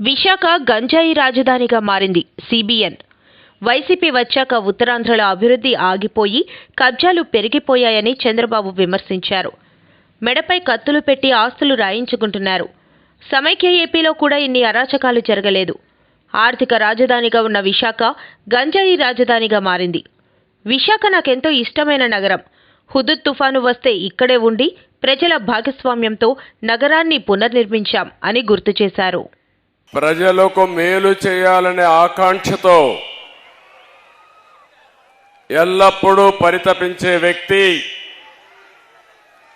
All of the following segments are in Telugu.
విశాఖ గంజాయి రాజధానిగా మారింది సిబిఎన్. వైసీపీ వచ్చాక ఉత్తరాంధ్రలో అభివృద్ధి ఆగిపోయి కబ్జాలు పెరిగిపోయాయని చంద్రబాబు విమర్శించారు. మెడపై కత్తులు పెట్టి ఆస్తులు రాయించుకుంటున్నారు. సమైక్య ఏపీలో కూడా ఇన్ని అరాచకాలు జరగలేదు. ఆర్థిక రాజధానిగా ఉన్న విశాఖ గంజాయి రాజధానిగా మారింది. విశాఖ నాకెంతో ఇష్టమైన నగరం. హుదుద్ తుఫాను వస్తే ఇక్కడే ఉండి ప్రజల భాగస్వామ్యంతో నగరాన్ని పునర్నిర్మించాం అని గుర్తు చేశారు. ప్రజలకు మేలు చేయాలనే ఆకాంక్షతో ఎల్లప్పుడూ పరితపించే వ్యక్తి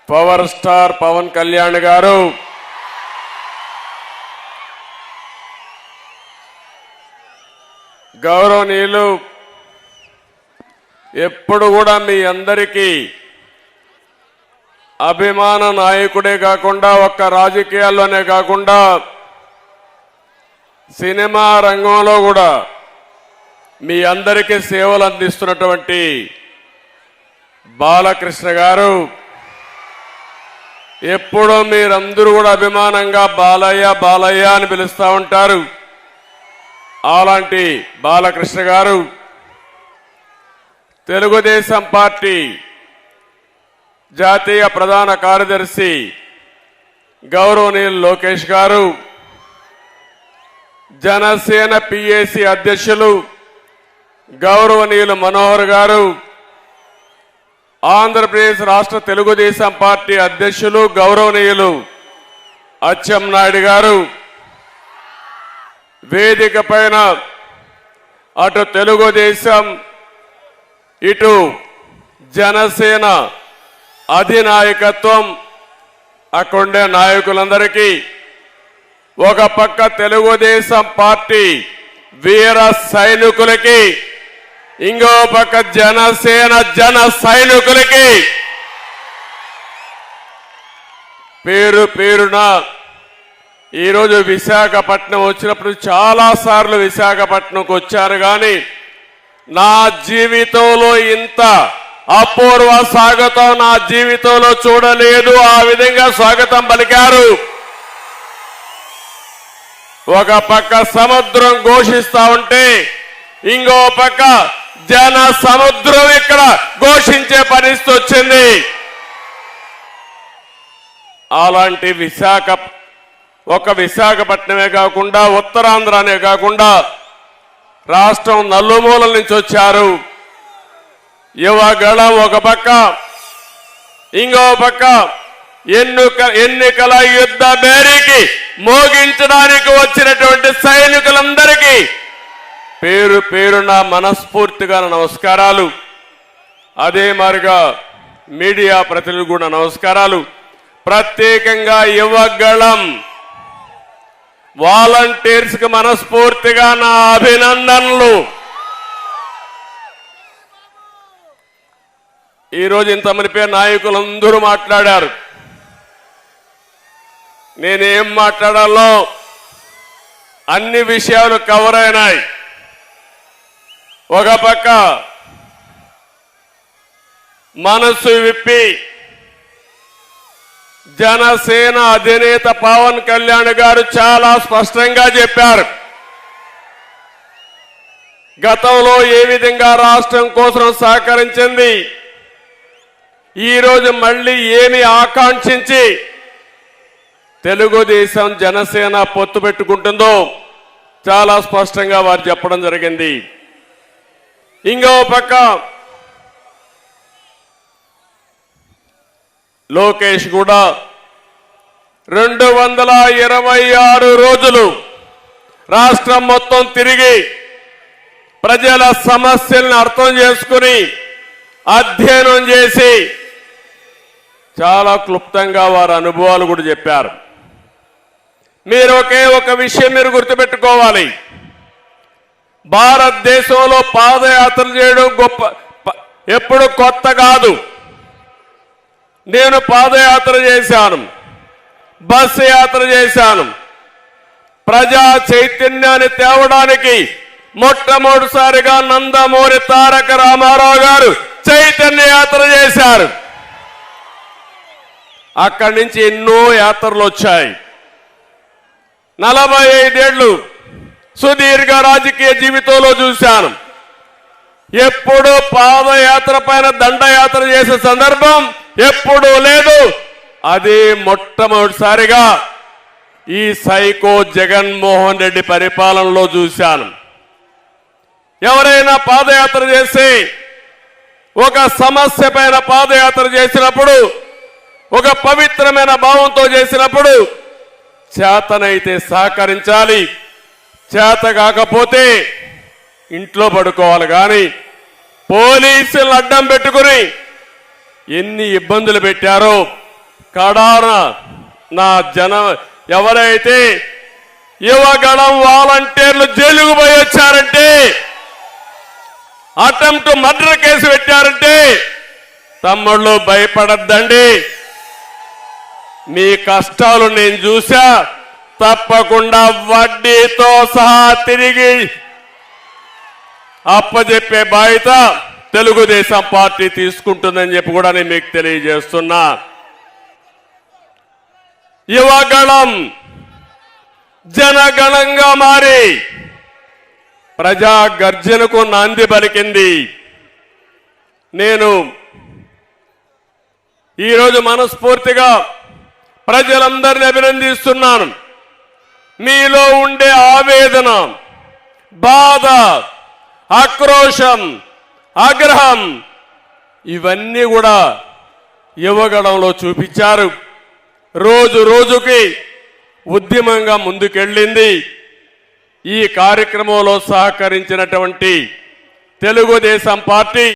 పవర్ స్టార్ పవన్ కళ్యాణ్ గారు. గౌరవనీయులు ఎప్పుడు కూడా మీ అందరికీ అభిమాన నాయకుడే కాకుండా ఒక్క రాజకీయాల్లోనే కాకుండా సినిమా రంగంలో కూడా మీ అందరికీ సేవలు అందిస్తున్నటువంటి బాలకృష్ణ గారు ఎప్పుడూ మీరందరూ కూడా అభిమానంగా బాలయ్య బాలయ్య అని పిలుస్తూ ఉంటారు. అలాంటి బాలకృష్ణ గారు తెలుగుదేశం పార్టీ జాతీయ ప్రధాన కార్యదర్శి గౌరవనీయులు లోకేష్ గారు జనసేన పిఏసి అధ్యక్షులు గౌరవనీయులు మనోహర్ గారు ఆంధ్రప్రదేశ్ రాష్ట్ర తెలుగుదేశం పార్టీ అధ్యక్షులు గౌరవనీయులు అచ్చెం నాయుడు గారు. వేదిక పైన అటు తెలుగుదేశం ఇటు జనసేన అధినాయకత్వం అక్కడుండే నాయకులందరికీ ఒక పక్క తెలుగుదేశం పార్టీ వీర సైనికులకి ఇంకో పక్క జనసేన జన సైనికులకి. పేరు పేరున ఈరోజు విశాఖపట్నం వచ్చినప్పుడు చాలా సార్లు విశాఖపట్నంకి వచ్చారు కానీ నా జీవితంలో ఇంత అపూర్వ స్వాగతం నా జీవితంలో చూడలేదు. ఆ విధంగా స్వాగతం పలికారు. ఒక పక్క సముద్రం ఘోషిస్తా ఉంటే ఇంకో పక్క జన సముద్రం ఇక్కడ ఘోషించే పరిస్థితి వచ్చింది. అలాంటి విశాఖ ఒక విశాఖపట్నమే కాకుండా ఉత్తరాంధ్రనే కాకుండా రాష్ట్రం నల్లుమూలల నుంచి వచ్చారు. యువగళం ఒక పక్క ఇంకో పక్క ఎన్నిక ఎన్నికల యుద్ధ బేరీకి మోగించడానికి వచ్చినటువంటి సైనికులందరికీ పేరు పేరున మనస్ఫూర్తిగా నమస్కారాలు. అదే మారిగా మీడియా ప్రతినిధులు కూడా నమస్కారాలు. ప్రత్యేకంగా యువగళం వాలంటీర్స్కి మనస్ఫూర్తిగా నా అభినందనలు. ఈరోజు ఇంతమంది పేరు నాయకులందరూ మాట్లాడారు. నేనేం మాట్లాడాలో అన్ని విషయాలు కవర్ అయినాయి. ఒక పక్క మనస్సు విప్పి జనసేన అధినేత పవన్ కళ్యాణ్ గారు చాలా స్పష్టంగా చెప్పారు. గతంలో ఏ విధంగా రాష్ట్రం కోసం సహకరించింది? ఈరోజు మళ్ళీ ఏమి ఆకాంక్షించి తెలుగుదేశం జనసేన పొత్తు పెట్టుకుంటుందో చాలా స్పష్టంగా వారు చెప్పడం జరిగింది. ఇంకో పక్క లోకేష్ కూడా రెండు వందల ఇరవై ఆరు రోజులు రాష్ట్రం మొత్తం తిరిగి ప్రజల సమస్యలను అర్థం చేసుకుని అధ్యయనం చేసి చాలా క్లుప్తంగా వారి అనుభవాలు కూడా చెప్పారు. మీరు ఒకే ఒక విషయం మీరు గుర్తుపెట్టుకోవాలి. భారతదేశంలో పాదయాత్రలు చేయడం గొప్ప ఎప్పుడు కొత్త కాదు. నేను పాదయాత్ర చేశాను. బస్సు యాత్ర చేశాను. ప్రజా చైతన్యాన్ని తేవడానికి మొట్టమొదటిసారిగా నందమూరి తారక రామారావు గారు చైతన్య యాత్ర చేశారు. అక్కడి నుంచి ఎన్నో యాత్రలు వచ్చాయి. నలభై ఐదేళ్ళు సుదీర్ఘ రాజకీయ జీవితంలో చూశాను. ఎప్పుడు పాదయాత్ర పైన దండయాత్ర చేసే సందర్భం ఎప్పుడూ లేదు. అది మొట్టమొదటిసారిగా ఈ సైకో జగన్మోహన్ రెడ్డి పరిపాలనలో చూశాను. ఎవరైనా పాదయాత్ర చేసి ఒక సమస్య పైన పాదయాత్ర చేసినప్పుడు ఒక పవిత్రమైన భావంతో చేసినప్పుడు చేతనైతే సహకరించాలి. చేత కాకపోతే ఇంట్లో పడుకోవాలి కానీ పోలీసులు అడ్డం పెట్టుకుని ఎన్ని ఇబ్బందులు పెట్టారో కడాన నా జన ఎవరైతే యువగణం వాలంటీర్లు జైలుకు పోయి వచ్చారంటే అటెంప్ట్ మర్డర్ కేసు పెట్టారంటే తమ్ముళ్ళు భయపడద్దండి. మీ కష్టాలు నేను చూసా తప్పకుండా వడ్డీతో సహా తిరిగి అప్పజెప్పే బాధ్యత తెలుగుదేశం పార్టీ తీసుకుంటుందని చెప్పి కూడా నేను మీకు తెలియజేస్తున్నా. యువగణం జనగణంగా మారి ప్రజా గర్జనకు నాంది పలికింది. నేను ఈరోజు మనస్ఫూర్తిగా ప్రజలందరిని అభినందిస్తున్నాను. మీలో ఉండే ఆవేదన బాధ ఆక్రోశం ఆగ్రహం ఇవన్నీ కూడా ఇవ్వగడంలో చూపించారు. రోజు రోజుకి ఉద్యమంగా ముందుకెళ్ళింది. ఈ కార్యక్రమంలో సహకరించినటువంటి తెలుగుదేశం పార్టీ